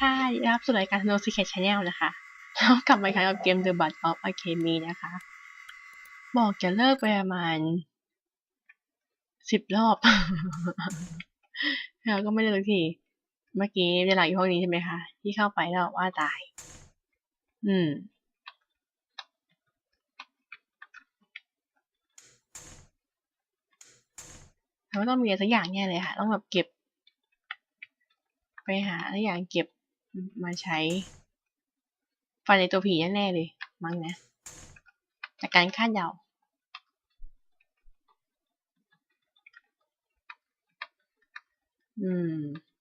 ค่ะรับสู่รายการ No Secret Channel นะคะแล้วกลับมาครั้งกับเกม The Bud of Alchemy นะคะ บอกจะเลิกไปประมาณสิบรอบแล้วก็ไม่ได้สักที เมื่อกี้เวลาอยู่ห้องนี้ใช่ไหมคะ ที่เข้าไปแล้วว่าตาย อืมแล้วต้องมีอะไรสักอย่างแน่เลยค่ะ ต้องแบบเก็บ ไปหาอะไรอย่างเก็บ มาใช้ฟันในตัวผีแน่ๆเลย มั้งนะ จากการคาดเดาอืม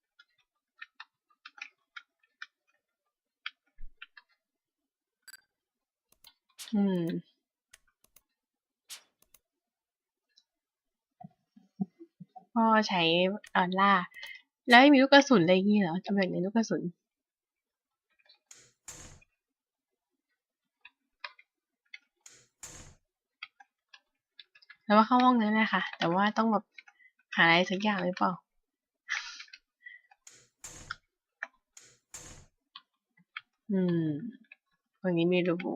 อืมก็ใช้อ่อล่า แล้วไม่มีลูกกระสุนอะไรอย่างงี้เหรอตำแหน่งในลูกกระสุน แล้วว่าเข้าห้องนั้นแหละค่ะ แต่ว่าต้องแบบหาอะไรสักอย่างหรือเปล่าอืมตรงนี้มีระบุ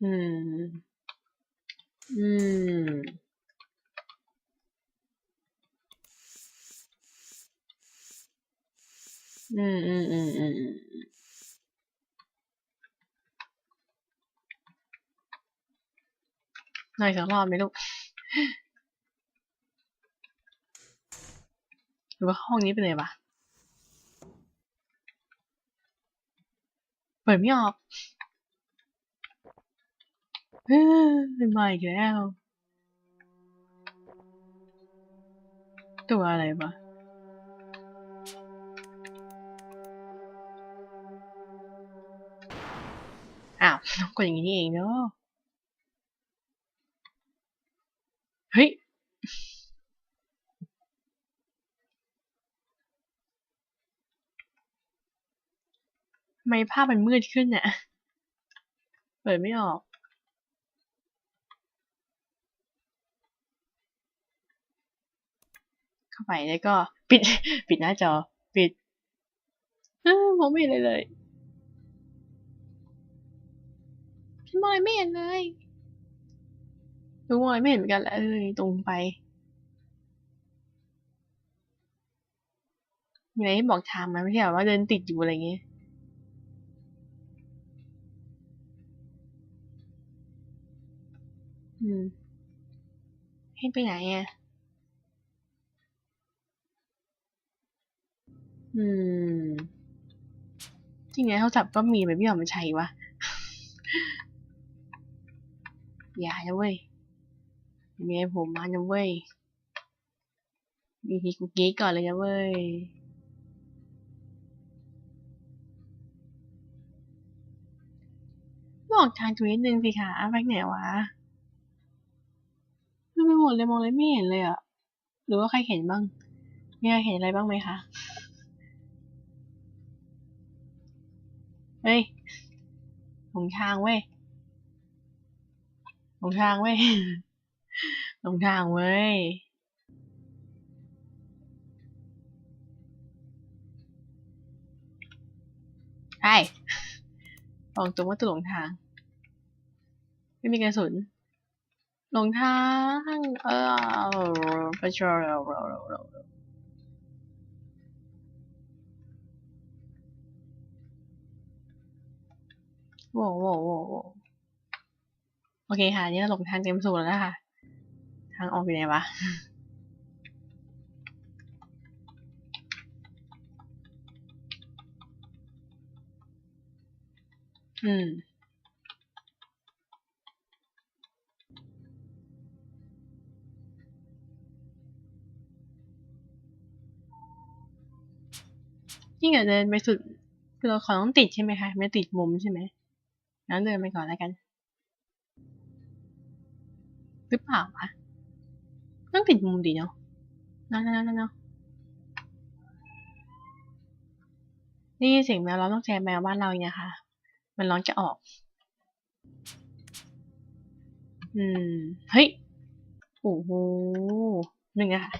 อืม อืม อืมอืมอืมอืมอืมหน่อยสักรอบไหมลูก หรือว่าห้องนี้เป็นไงวะเปิดไม่ออกเฮ้ยมาอีกแล้ว ตัวอะไรวะ อ้าวกดอย่างนี้เองเนาะเฮ้ยทำไมภาพมันมืดขึ้นเนี่ยเปิดไม่ออก เข้าไปแล้วก็ปิด ปิดหน้าจอ ปิดมองไม่เห็นเลยเลย ฉันมองอะไม่เห็นเลยรู้มองอะไรไม่เห็นเหมือนกันแหละเออตรงไปมีอะไรให้บอกทางไหมไม่ใช่ว่าเดินติดอยู่อะไรเงี้ยอืม ให้ไปไหนอะ อืม จริงไงโทรศัพท์ก็มีแบบไม่ยอมมาใช้วะ อย่านะเว้ยเมียผมมานะเว้ยมีทีกูกี้ก่อนเลยนะเว้ยบอกทางถูกนิดนึงสิคะไปไหนวะไม่หมดเลยมองอะไรไม่เห็นเลยอะหรือว่าใครเห็นบ้างมีใครเห็นอะไรบ้างไหมคะเฮ้ยหลงทางเว้ย หลงทางเว้ยหลงทางเว้ยใช่บอกตรงว่าตัวหลงทาง ไม่มีกระสุน หลงทาง เออไปชอเราเราเราเราโว้โว้โว้โว้โอเคค่ะ นี่เราหลงทางเต็มสูตรแล้วนะคะทางออกอยู่ไหนวะอืมยิ่งอะเดินไปสุดคือเราขอต้องติดใช่ไหมคะ ไม่ติดมุมใช่ไหมงั้นเดินไปก่อนแล้วกัน หรือเปล่าวะต้องติดมุมดีเนาะนั่นนั่นนั่นเนาะนี่เสียงแมวร้องต้องแชร์แมวบ้านเราอีกนะคะมันร้องจะออก อืม เฮ้ย โอ้โหหนึ่งอะค่ะ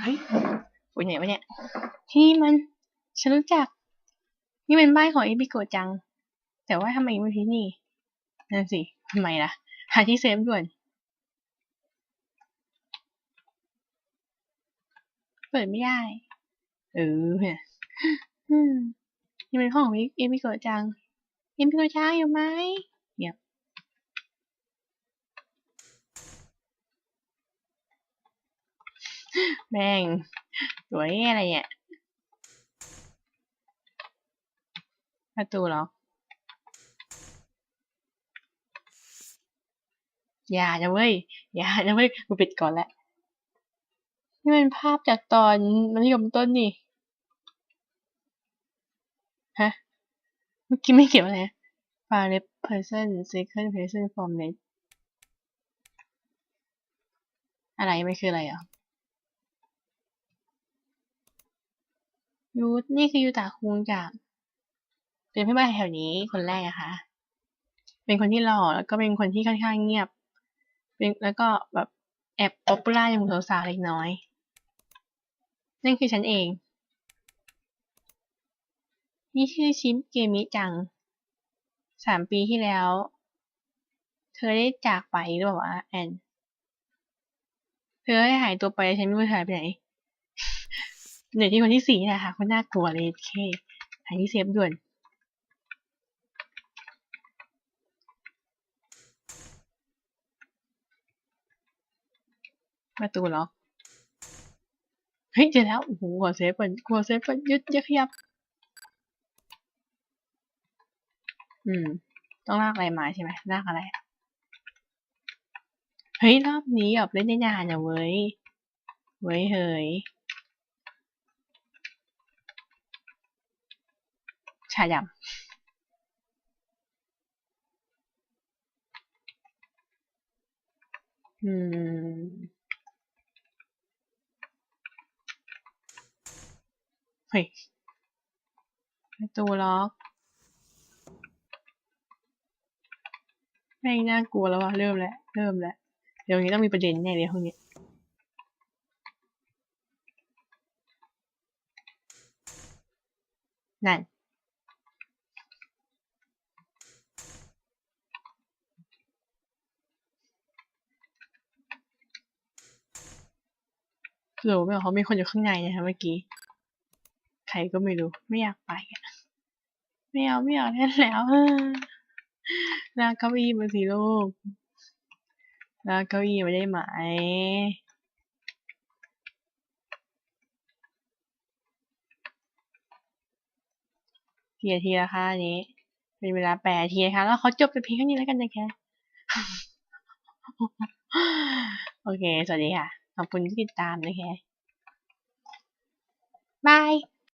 เฮ้ยไปไหนวะเนี่ย ที่มัน ฉันรู้จัก นี่เป็นบ้านของเอบิโกะจัง แต่ว่าทำไมไม่ที่นี่นั่นสิทำไมล่ะ หาที่เซฟด่วน เปิดไม่ได้ เออเนี่ยนี่เป็นห้องของเอมิโกะจังเอมิโกะจังอยู่ไหมเงียบ แม่งสวยอะไรเนี่ยประตูเหรอ อย่านะเว้ย อย่านะเว้ย กูปิดก่อนแหล้วนี่เป็นภาพจากตอนมัธยมต้นนี่ ฮะ เมื่อกี้ไม่เขียวอะไร far left person second person from left อะไรไม่คืออะไรอะ ยูนี่คือยูตาคุงจากเป็นเพื่อนบ้านแถวนี้คนแรกอะคะเป็นคนที่หล่อแล้วก็เป็นคนที่ค่อนข้างเงียบ เป็นแล้วก็แบบแอบป๊อปปูล่าในหมู่สาวๆเล็กน้อย นั่นคือฉันเอง นี่ชื่อชิมเกมิจัง สามปีที่แล้ว เธอได้จากไปหรือเปล่าวะแอน เธอได้หายตัวไปฉันไม่รู้เธอหายไปไหน หนื่อยที่คนที่สี่นี่แหละค่ะคนน่ากลัวเลยเคหายที่เซฟด่วนประตูล็อก เฮ้ยเจอแล้ว โอ้โหหัวเซฟก่อนหัวเซฟก่อนยึดย่าขยับ อืม ต้องลากอะไรมาใช่ไหมลากอะไร เฮ้ย รอบนี้แบบเล่นได้นานอะเว้ย เว้ยเฮ้ย ชาดำอืมเฮ้ยประตูล็อกไม่งน่ากลัวแล้วว่ะเริ่มแล้วเริ่มแล้วเดี๋ยวนี้ต้องมีประเด็นแน่เลยห้องนี้นั่น หรือว่าเขามีคนอยู่ข้างในนะคะเมื่อกี้ ใครก็ไม่รู้ ไม่อยากไปอะไม่เอาไม่เอาเล่แล้วลากเก้าอี้มาสิลูกลากเก้าอี้มาได้ไหมทีละทีละค่ะอันนี้ เป็นเวลาแปดทีนะคะแล้วเขาจบไปเพียงเท่านี้แล้วกันนะคะโอเค สวัสดีค่ะ ขอบคุณที่ติดตามนะคะบาย